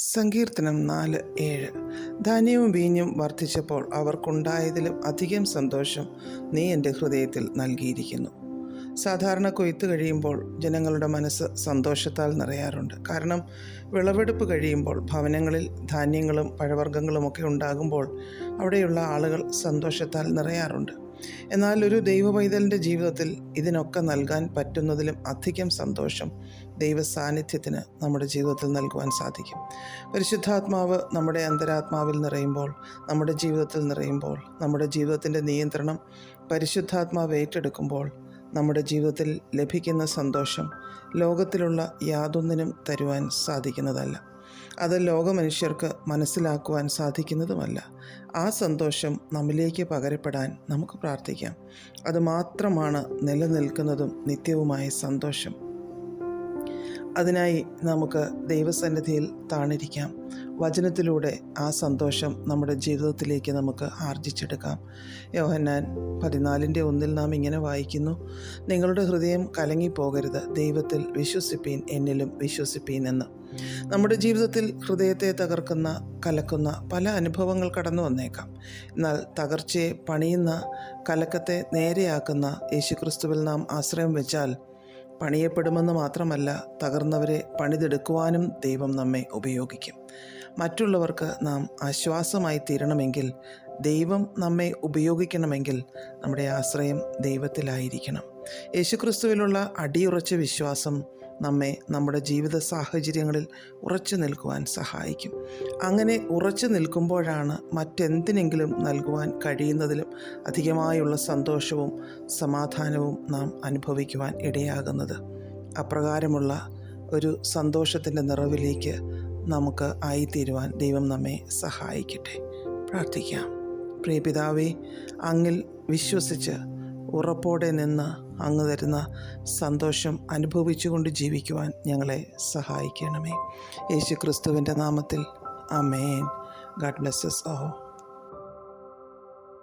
സങ്കീർത്തനം നാല് ഏഴ്. ധാന്യവും വീഞ്ഞും വർദ്ധിച്ചപ്പോൾ അവർക്കുണ്ടായതിലും അധികം സന്തോഷം നീ എന്റെ ഹൃദയത്തിൽ നൽകിയിരിക്കുന്നു. സാധാരണ കൊയ്ത്ത് കഴിയുമ്പോൾ ജനങ്ങളുടെ മനസ്സ് സന്തോഷത്താൽ നിറയാറുണ്ട്. കാരണം വിളവെടുപ്പ് കഴിയുമ്പോൾ ഭവനങ്ങളിൽ ധാന്യങ്ങളും പഴവർഗങ്ങളുമൊക്കെ ഉണ്ടാകുമ്പോൾ അവിടെയുള്ള ആളുകൾ സന്തോഷത്താൽ നിറയാറുണ്ട്. എന്നാൽ ഒരു ദൈവ പൈതലിന്റെ ജീവിതത്തിൽ ഇതിനൊക്കെ നൽകാൻ പറ്റുന്നതിലും അധികം സന്തോഷം ദൈവ സാന്നിധ്യത്തിന് നമ്മുടെ ജീവിതത്തിൽ നൽകുവാൻ സാധിക്കും. പരിശുദ്ധാത്മാവ് നമ്മുടെ അന്തരാത്മാവിൽ നിറയുമ്പോൾ നമ്മുടെ ജീവിതത്തിൽ നിറയുമ്പോൾ നമ്മുടെ ജീവിതത്തിന്റെ നിയന്ത്രണം പരിശുദ്ധാത്മാവ് ഏറ്റെടുക്കുമ്പോൾ നമ്മുടെ ജീവിതത്തിൽ ലഭിക്കുന്ന സന്തോഷം ലോകത്തിലുള്ള യാതൊന്നിനും തരുവാൻ സാധിക്കുന്നതല്ല. അത് ലോകമനുഷ്യർക്ക് മനസ്സിലാക്കുവാൻ സാധിക്കുന്നതുമല്ല. ആ സന്തോഷം നമ്മിലേക്ക് പകരപ്പെടാൻ നമുക്ക് പ്രാർത്ഥിക്കാം. അത് മാത്രമാണ് നിലനിൽക്കുന്നതും നിത്യവുമായ സന്തോഷം. അതിനായി നമുക്ക് ദൈവസന്നിധിയിൽ താണിരിക്കാം. വചനത്തിലൂടെ ആ സന്തോഷം നമ്മുടെ ജീവിതത്തിലേക്ക് നമുക്ക് ആർജിച്ചെടുക്കാം. യോഹന്നാൻ പതിനാലിന്റെ ഒന്നിൽ നാം ഇങ്ങനെ വായിക്കുന്നു നിങ്ങളുടെ ഹൃദയം കലങ്ങിപ്പോകരുത് ദൈവത്തിൽ വിശ്വസിപ്പീൻ എന്നിലും വിശ്വസിപ്പീൻ എന്ന്. നമ്മുടെ ജീവിതത്തിൽ ഹൃദയത്തെ തകർക്കുന്ന കലക്കുന്ന പല അനുഭവങ്ങൾ കടന്നു വന്നേക്കാം. എന്നാൽ തകർച്ചയെ പണിയുന്ന കലക്കത്തെ നേരെയാക്കുന്ന യേശുക്രിസ്തുവിൽ നാം ആശ്രയം വെച്ചാൽ പണിയപ്പെടുമെന്ന് മാത്രമല്ല തകർന്നവരെ പണിതെടുക്കുവാനും ദൈവം നമ്മെ ഉപയോഗിക്കും. മറ്റുള്ളവർക്ക് നാം ആശ്വാസമായി തീരണമെങ്കിൽ ദൈവം നമ്മെ ഉപയോഗിക്കണമെങ്കിൽ നമ്മുടെ ആശ്രയം ദൈവത്തിലായിരിക്കണം. യേശുക്രിസ്തുവിലുള്ള അടിയുറച്ച വിശ്വാസം നമ്മെ നമ്മുടെ ജീവിത സാഹചര്യങ്ങളിൽ ഉറച്ചു നിൽക്കുവാൻ സഹായിക്കും. അങ്ങനെ ഉറച്ചു നിൽക്കുമ്പോഴാണ് മറ്റെന്തിനെങ്കിലും നൽകുവാൻ കഴിയുന്നതിലും അധികമായുള്ള സന്തോഷവും സമാധാനവും നാം അനുഭവിക്കുവാൻ ഇടയാകുന്നത്. അപ്രകാരമുള്ള ഒരു സന്തോഷത്തിന്റെ നിറവിലേക്ക് നമുക്ക് ആയിത്തീരുവാൻ ദൈവം നമ്മെ സഹായിക്കട്ടെ. പ്രാർത്ഥിക്കാം. പ്രിയപിതാവേ അങ്ങിൽ വിശ്വസിച്ച് ഉറപ്പോടെ നിന്ന് അങ്ങ് തരുന്ന സന്തോഷം അനുഭവിച്ചുകൊണ്ട് ജീവിക്കുവാൻ ഞങ്ങളെ സഹായിക്കണമേ. യേശു ക്രിസ്തുവിന്റെ നാമത്തിൽ. അമേൻ ഗാഡ് ബ്ലെസ്സസ് ഓ